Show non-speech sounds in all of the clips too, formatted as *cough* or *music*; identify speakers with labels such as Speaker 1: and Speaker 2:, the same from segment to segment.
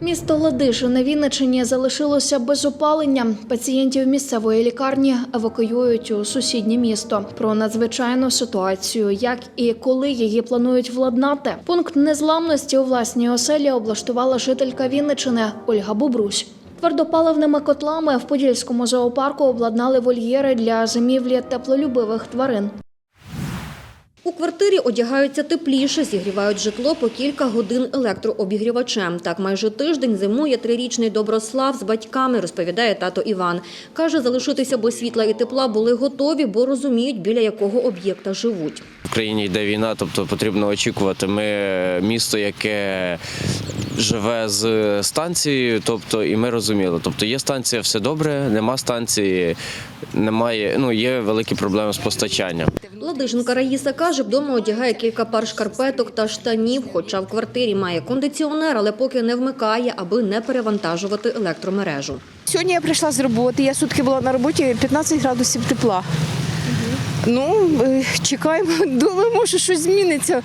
Speaker 1: Місто Ладижин на Вінниччині залишилося без опалення. Пацієнтів місцевої лікарні евакуюють у сусіднє місто. Про надзвичайну ситуацію, як і коли її планують владнати. Пункт незламності у власній оселі облаштувала жителька Вінниччини Ольга Бобрусь. Твердопаливними котлами в Подільському зоопарку обладнали вольєри для зимівлі теплолюбивих тварин.
Speaker 2: У квартирі одягаються тепліше, зігрівають житло по кілька годин електрообігрівачем. Так майже тиждень зимує трирічний Доброслав з батьками, розповідає тато Іван. Каже, залишитися без світла і тепла були готові, бо розуміють, біля якого об'єкта живуть.
Speaker 3: В країні йде війна, тобто потрібно очікувати. Ми місто, яке живе з станцією, тобто і ми розуміли. Тобто є станція, все добре, нема станції, немає. Ну є великі проблеми з постачанням.
Speaker 2: Ладиженка Раїса каже, вдома одягає кілька пар шкарпеток та штанів, хоча в квартирі має кондиціонер, але поки не вмикає, аби не перевантажувати електромережу.
Speaker 4: Сьогодні я прийшла з роботи, я сутки була на роботі, 15 градусів тепла. Ну, е, чекаємо, *laughs* думаємо, що щось зміниться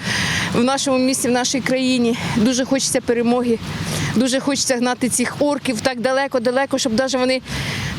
Speaker 4: в нашому місті, в нашій країні. Дуже хочеться перемоги, дуже хочеться гнати цих орків так далеко-далеко, щоб навіть вони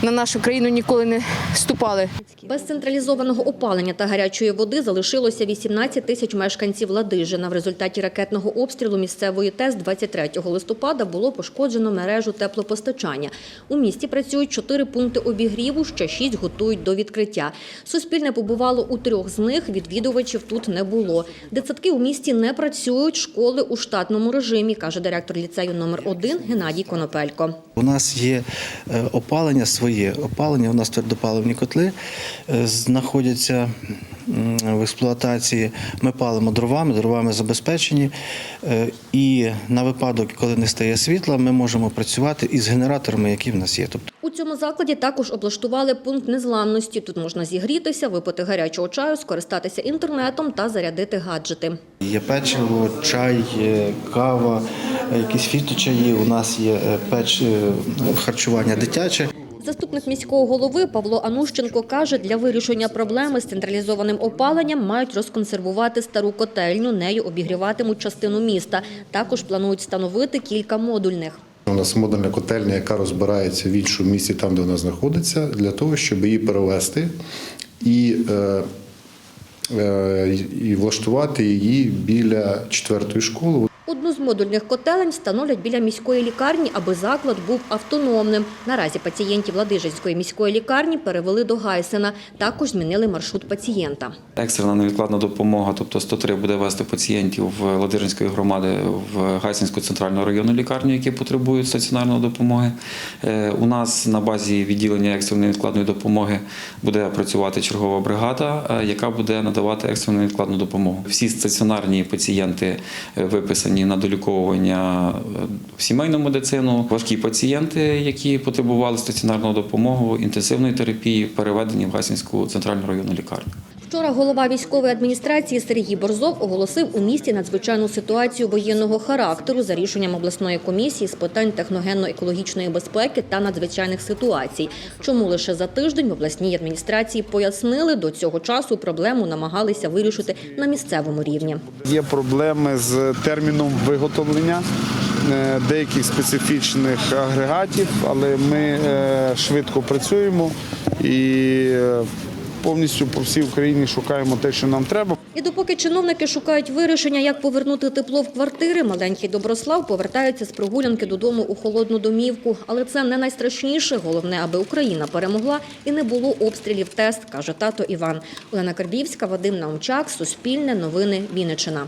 Speaker 4: на нашу країну ніколи не ступали.
Speaker 2: Без централізованого опалення та гарячої води залишилося 18 тисяч мешканців Ладижина. В результаті ракетного обстрілу місцевої ТЕС 23 листопада було пошкоджено мережу теплопостачання. У місті працюють чотири пункти обігріву, ще шість готують до відкриття. Суспільне побувало у трьох з них, відвідувачів тут не було. Дитсадки у місті не працюють, школи у штатному режимі, каже директор ліцею номер 1 Геннадій Конопелько.
Speaker 5: У нас є е, опалення своє. Опалення, у нас твердопаливні котли е, знаходяться в експлуатації. Ми палимо дровами, дровами забезпечені. Е, І на випадок, коли не стає світла, ми можемо працювати із генераторами, які в нас є. Тобто
Speaker 2: У цьому закладі також облаштували пункт незламності. Тут можна зігрітися, випити гарячого чаю, скористатися інтернетом та зарядити гаджети.
Speaker 5: є печиво, чай, кава, якісь фіточаї. У нас є е, печ харчування дитяче.
Speaker 2: Заступник міського голови Павло Анущенко каже, для вирішення проблеми з централізованим опаленням мають розконсервувати стару котельню, нею обігріватимуть частину міста. Також планують встановити кілька модульних.
Speaker 6: У нас модульна котельня, яка розбирається в іншому місці, там, де вона знаходиться, для того, щоб її перевести і, е, е, і влаштувати її біля четвертої школи.
Speaker 2: Модульних котелень встановлять біля міської лікарні, аби заклад був автономним. Наразі пацієнтів Ладижинської міської лікарні перевели до Гайсена. Також змінили маршрут пацієнта.
Speaker 7: Екстрена невідкладна допомога, тобто 103 буде вести пацієнтів Ладижинської громади в Гайсинську центральну районну лікарню, які потребують стаціонарної допомоги. Е, У нас на базі відділення екстреної невідкладної допомоги буде працювати чергова бригада, е, яка буде надавати екстрену невідкладну допомогу. Всі стаціонарні пацієнти е, виписані на доліковування е, в сімейну медицину. Важкі пацієнти, які потребували стаціонарної допомоги, інтенсивної терапії, переведені в Гасінську центральну районну лікарню.
Speaker 2: Вчора голова військової адміністрації Сергій Борзов оголосив у місті надзвичайну ситуацію воєнного характеру за рішенням обласної комісії з питань техногенно-екологічної безпеки та надзвичайних ситуацій. Чому лише за тиждень в обласній адміністрації пояснили, до цього часу проблему намагалися вирішити на місцевому рівні.
Speaker 8: Є проблеми з терміном виготовлення е, деяких специфічних агрегатів, але ми е, швидко працюємо і е, повністю по всій Україні шукаємо те, що нам треба.
Speaker 2: І допоки чиновники шукають вирішення, як повернути тепло в квартири, маленький Доброслав повертається з прогулянки додому у холодну домівку. Але це не найстрашніше. Головне, аби Україна перемогла і не було обстрілів тест, каже тато Іван. Олена Карбівська, Вадим Наумчак, Суспільне, Новини, Вінниччина.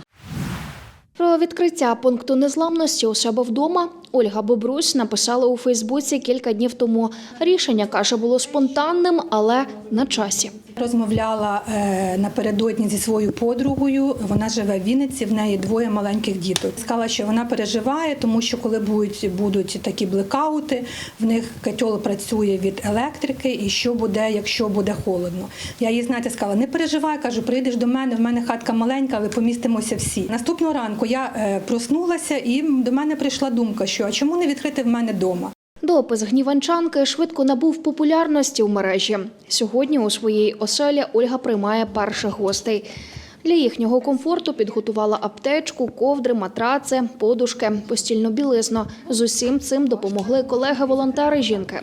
Speaker 1: Про відкриття пункту незламності у себе вдома Ольга Бобрусь написала у Фейсбуці кілька днів тому. Рішення каже було спонтанним, але на часі.
Speaker 9: Розмовляла е, напередодні зі своєю подругою. Вона живе в Вінниці, в неї двоє маленьких діток. Сказала, що вона переживає, тому що коли будуть, будуть такі блекаути, в них котел працює від електрики, і що буде, якщо буде холодно. Я їй знаєте, сказала, не переживай, кажу, прийдеш до мене. В мене хатка маленька, але помістимося всі. Наступного ранку я е, проснулася, і до мене прийшла думка, що а чому не відкрити в мене вдома?
Speaker 1: Допис гніванчанки швидко набув популярності в мережі. Сьогодні у своїй оселі Ольга приймає перших гостей. Для їхнього комфорту підготувала аптечку, ковдри, матраци, подушки, постільну білизну. З усім цим допомогли колеги-волонтери жінки.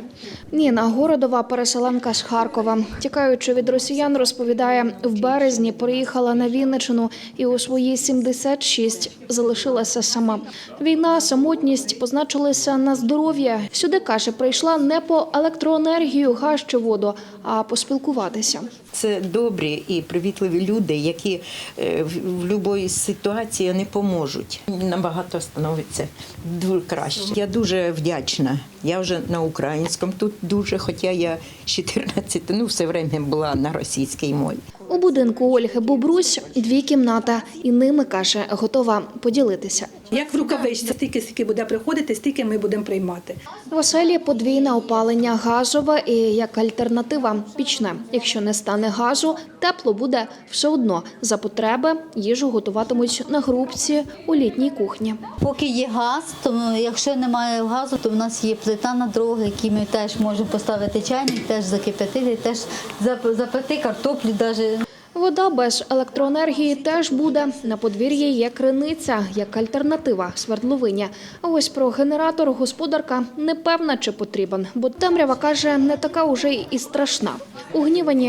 Speaker 1: Ніна Городова, переселенка з Харкова, тікаючи від росіян, розповідає, в березні приїхала на Вінничину і у свої 76 залишилася сама. Війна, самотність позначилися на здоров'я. Сюди каже, прийшла не по електроенергію, газ чи воду, а поспілкуватися.
Speaker 10: Це добрі і привітливі люди, які е, в будь-якій ситуації вони поможуть. Набагато становиться дуже краще. Я дуже вдячна. Я вже на українському тут дуже, хоча я з 14, ну все время була на російській мові.
Speaker 1: У будинку Ольги Бобрусь дві кімнати, і ними каже, готова поділитися.
Speaker 9: Як в рукавичці, стільки, скільки буде приходити, стільки ми будемо приймати.
Speaker 1: В оселі подвійне опалення газове і як альтернатива пічне. Якщо не стане газу, тепло буде все одно. За потреби їжу готуватимуть на грубці у літній кухні.
Speaker 11: Поки є газ, то якщо немає газу, то в нас є плита на дороги, які ми теж можемо поставити чайник, теж закипятити, теж зап- запекти картоплю. Навіть.
Speaker 1: Вода без електроенергії теж буде. На подвір'ї є криниця як альтернатива свердловині. А ось про генератор господарка не певна, чи потрібен, бо темрява каже, не така уже і страшна. У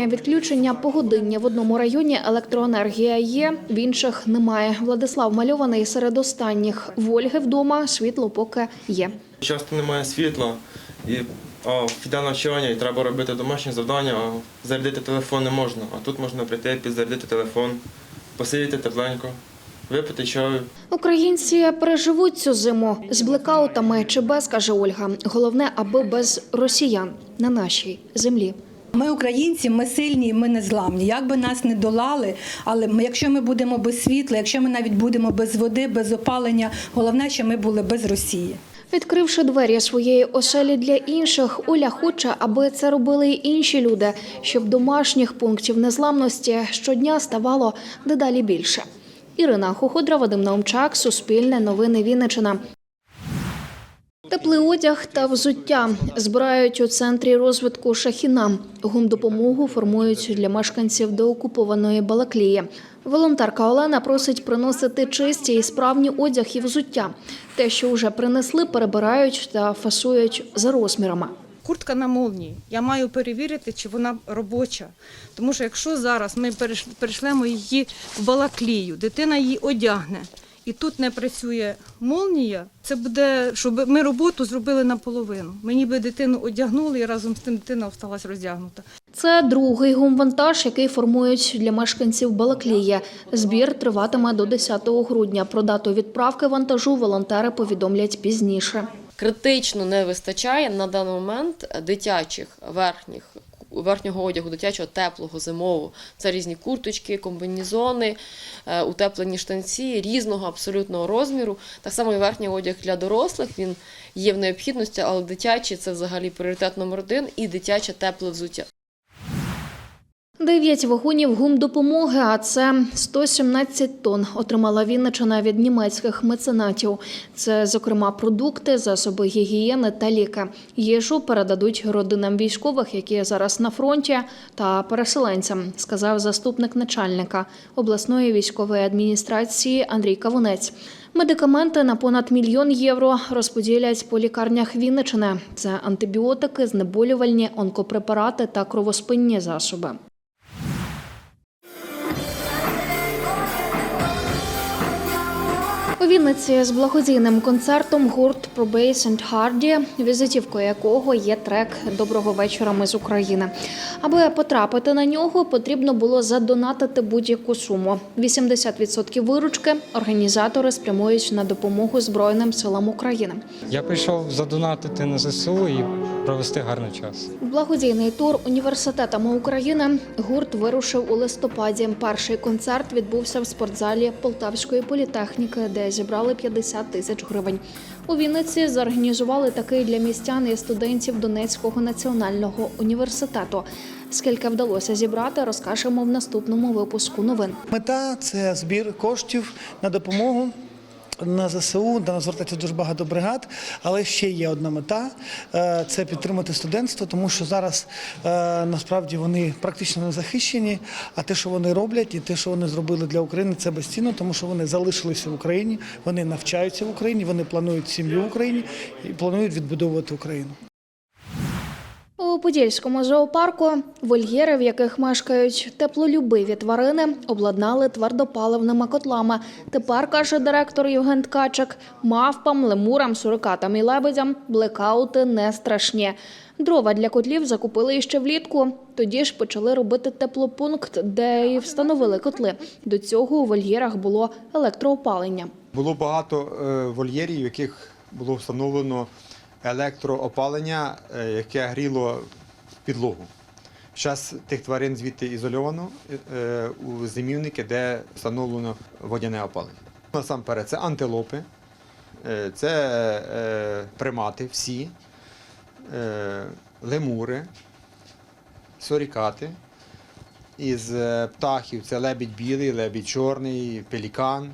Speaker 1: відключення погодиння в одному районі електроенергія є, в інших немає. Владислав мальований серед останніх. В Ольги вдома світло поки є.
Speaker 12: Часто немає світла, і а, піде навчання, і треба робити домашні завдання, а зарядити телефон не можна. А тут можна прийти, підзарядити телефон, посидіти тепленько, випити чаю.
Speaker 1: Українці переживуть цю зиму з блекаутами чи без, каже Ольга. Головне, аби без росіян на нашій землі.
Speaker 9: Ми українці, ми сильні, ми не зламні. Як би нас не долали, але ми, якщо ми будемо без світла, якщо ми навіть будемо без води, без опалення, головне, що ми були без Росії.
Speaker 1: Відкривши двері своєї оселі для інших, Оля хоче, аби це робили й інші люди, щоб домашніх пунктів незламності щодня ставало дедалі більше. Ірина Хоходра, Вадим Наумчак, Суспільне новини Вінниччина. Теплий одяг та взуття збирають у центрі розвитку Шахіна. Гумдопомогу формують для мешканців деокупованої Балаклії. Волонтерка Олена просить приносити чисті і справні одяг і взуття. Те, що вже принесли, перебирають та фасують за розмірами.
Speaker 13: Куртка на молнії. Я маю перевірити, чи вона робоча. Тому що якщо зараз ми перейшлемо її в балаклію, дитина її одягне, і тут не працює молнія, це буде, щоб ми роботу зробили наполовину. Ми ніби дитину одягнули, і разом з тим дитина осталась роздягнута.
Speaker 1: Це другий гумвантаж, який формують для мешканців Балаклії. Збір триватиме до 10 грудня. Про дату відправки вантажу волонтери повідомлять пізніше.
Speaker 14: критично не вистачає на даний момент дитячих верхніх верхнього одягу, дитячого теплого, зимового. Це різні курточки, комбінезони, е, утеплені штанці різного абсолютного розміру. Так само і верхній одяг для дорослих він є в необхідності, але дитячий це взагалі пріоритет номер один і дитяче тепле взуття.
Speaker 1: Дев'ять вагонів гумдопомоги, а це 117 тонн, отримала Вінничина від німецьких меценатів. Це, зокрема, продукти, засоби гігієни та ліки. Їжу передадуть родинам військових, які зараз на фронті, та переселенцям, сказав заступник начальника обласної військової адміністрації Андрій Кавунець. Медикаменти на понад мільйон євро розподілять по лікарнях Вінничини. Це антибіотики, знеболювальні, онкопрепарати та кровоспинні засоби. У Вінниці з благодійним концертом гурт Probase and Hardy, візитівкою якого є трек Доброго вечора. Ми з України. Аби потрапити на нього, потрібно було задонатити будь-яку суму. 80% виручки організатори спрямують на допомогу Збройним силам України.
Speaker 15: Я прийшов задонатити на ЗСУ і провести гарний час.
Speaker 1: Благодійний тур університетами України гурт вирушив у листопаді. Перший концерт відбувся в спортзалі Полтавської політехніки, де зібрали 50 тисяч гривень. У Вінниці зорганізували такий для містян і студентів Донецького національного університету. Скільки вдалося зібрати, розкажемо в наступному випуску новин.
Speaker 16: Мета це збір коштів на допомогу на ЗСУ, до нас звертається дуже багато бригад, але ще є одна мета е, це підтримати студентство, тому що зараз е, насправді вони практично не захищені. А те, що вони роблять, і те, що вони зробили для України, це безцінно, тому що вони залишилися в Україні, вони навчаються в Україні, вони планують сім'ю в Україні і планують відбудовувати Україну.
Speaker 1: У Подільському зоопарку вольєри, в яких мешкають теплолюбиві тварини, обладнали твердопаливними котлами. Тепер, каже директор Євген Ткачик, мавпам, лемурам, сурикатам і лебедям блекаути не страшні. Дрова для котлів закупили іще влітку. Тоді ж почали робити теплопункт, де і встановили котли. До цього у вольєрах було електроопалення.
Speaker 17: Було багато е, вольєрів, в яких було встановлено електроопалення, е, яке гріло підлогу. Зараз тих тварин звідти ізольовано е, у зимівники, де встановлено водяне опалення. Насамперед, це антилопи, е, це е, примати всі, е, лемури, сорікати. Із е, птахів це лебідь білий, лебідь чорний, пелікан.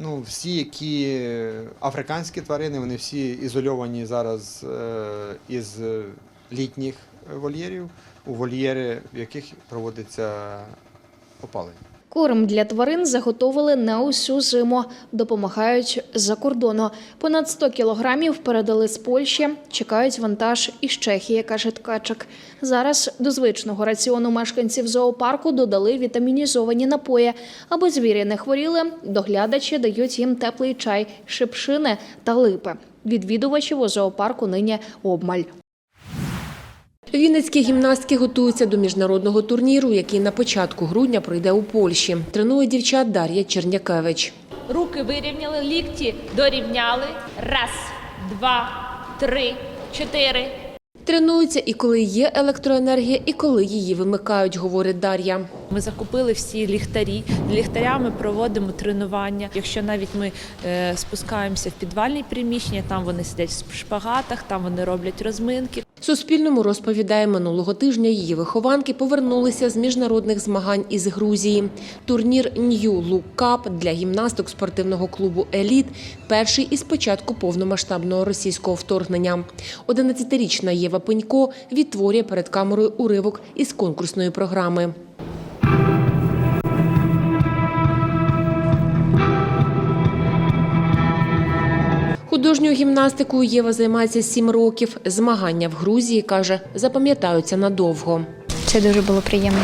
Speaker 17: Ну, всі, які е, африканські тварини, вони всі ізольовані зараз е, із літніх вольєрів у вольєри, в яких проводиться опалення.
Speaker 1: Корм для тварин заготовили на усю зиму. Допомагають з-за кордону. Понад 100 кілограмів передали з Польщі. Чекають вантаж із Чехії, каже Ткачик. Зараз до звичного раціону мешканців зоопарку додали вітамінізовані напої. Аби звірі не хворіли, доглядачі дають їм теплий чай, шипшини та липи. Відвідувачів у зоопарку нині обмаль.
Speaker 18: Вінницькі гімнастки готуються до міжнародного турніру, який на початку грудня пройде у Польщі. Тренує дівчат Дар'я Чернякевич.
Speaker 19: Руки вирівняли, лікті дорівняли. Раз, два, три, чотири.
Speaker 18: Тренуються і коли є електроенергія, і коли її вимикають, говорить Дар'я.
Speaker 19: Ми закупили всі ліхтарі. Ліхтарями проводимо тренування. Якщо навіть ми е, спускаємося в підвальні приміщення, там вони сидять в шпагатах, там вони роблять розминки.
Speaker 18: Суспільному розповідає, минулого тижня її вихованки повернулися з міжнародних змагань із Грузії. Турнір Нью Лук Кап для гімнасток спортивного клубу Еліт перший із початку повномасштабного російського вторгнення. 11-річна Єва Пенько відтворює перед камерою уривок із конкурсної програми. Художньою гімнастикою Єва займається сім років. Змагання в Грузії, каже, запам'ятаються надовго.
Speaker 20: Це дуже було приємно.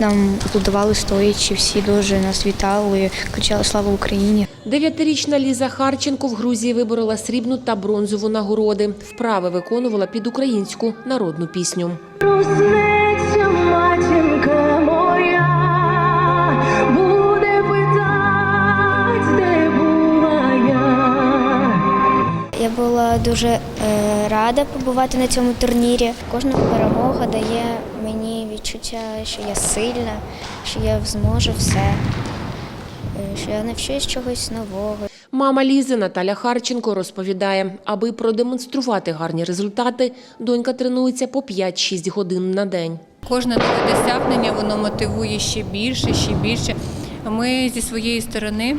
Speaker 20: Нам аплодували стоячи, всі дуже нас вітали, кричали Слава Україні.
Speaker 18: Дев'ятирічна Ліза Харченко в Грузії виборола срібну та бронзову нагороди. Вправи виконувала під українську народну пісню.
Speaker 20: Була дуже е, рада побувати на цьому турнірі. Кожна перемога дає мені відчуття, що я сильна, що я зможу все, е, що я навчусь чогось нового.
Speaker 18: Мама Лізи Наталя Харченко розповідає, аби продемонструвати гарні результати, донька тренується по 5-6 годин на день.
Speaker 21: Кожне нове досягнення воно мотивує ще більше, ще більше. Ми зі своєї сторони,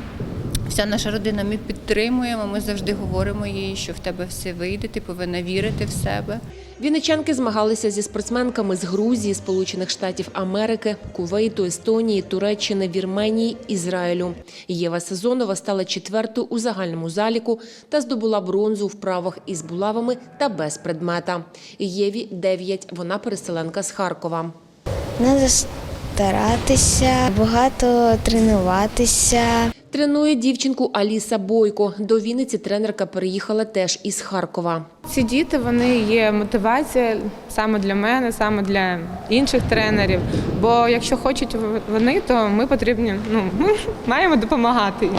Speaker 21: вся наша родина, ми підтримуємо. Ми завжди говоримо їй, що в тебе все вийде, ти повинна вірити в себе.
Speaker 18: Вінничанки змагалися зі спортсменками з Грузії, Сполучених Штатів Америки, Кувейту, Естонії, Туреччини, Вірменії, Ізраїлю. Єва Сезонова стала четвертою у загальному заліку та здобула бронзу в правах із булавами та без предмета. Єві 9, вона переселенка з Харкова.
Speaker 20: Треба старатися, багато тренуватися.
Speaker 18: Тренує дівчинку Аліса Бойко. До Вінниці тренерка переїхала теж із Харкова.
Speaker 22: Ці діти вони є мотивація саме для мене, саме для інших тренерів. Бо якщо хочуть вони, то ми потрібні. Ну *laughs* ми маємо допомагати їм.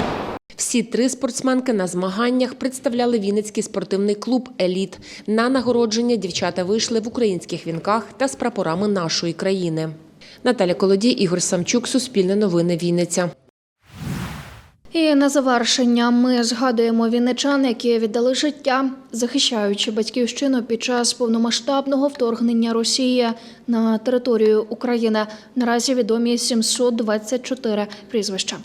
Speaker 18: Всі три спортсменки на змаганнях представляли Вінницький спортивний клуб Еліт. На нагородження дівчата вийшли в українських вінках та з прапорами нашої країни. Наталя Колодій, Ігор Самчук, Суспільне новини, Вінниця.
Speaker 1: І на завершення ми згадуємо вінничан, які віддали життя, захищаючи батьківщину під час повномасштабного вторгнення Росії на територію України. Наразі відомі 724 прізвища.